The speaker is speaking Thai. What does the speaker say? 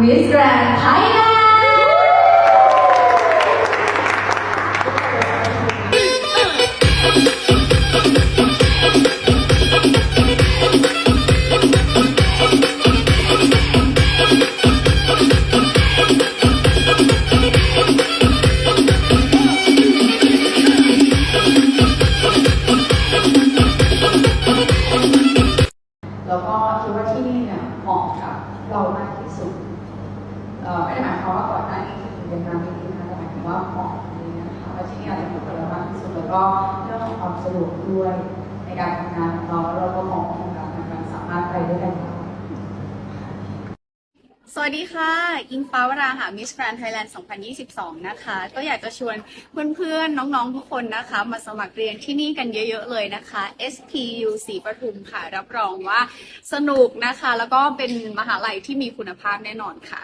มิสแกรนไทยแลนด์แล้วก็คิดว่าที่นี่เนี่ยเหมาะกับเรามากที่สุดเอ่อไม่ได้หมายค ว่าก่อนหน้านี้คือเป็นงานไม่ดีนะแต่หมายถึงว่าเหมาะดีนะคะว่าที่นี่อาจจะเหมาะกับเรามากที่สุดแล้วก็เรื่องของความสะดวกด้วยในการทำงานของเราแล้วเราก็มองว่าโครงการมันสามารถไปด้วยกันได้สวัสดีค่ะ อิงฟ้าวราหามิสแกรนไทยแลนด์ 2022 นะคะ ก็อยากจะชวนเพื่อนๆ น้องๆ ทุกคนนะคะ มาสมัครเรียนที่นี่กันเยอะๆ เลยนะคะ SPU ศรีปทุมค่ะ รับรองว่าสนุกนะคะ แล้วก็เป็นมหาลัยที่มีคุณภาพแน่นอนค่ะ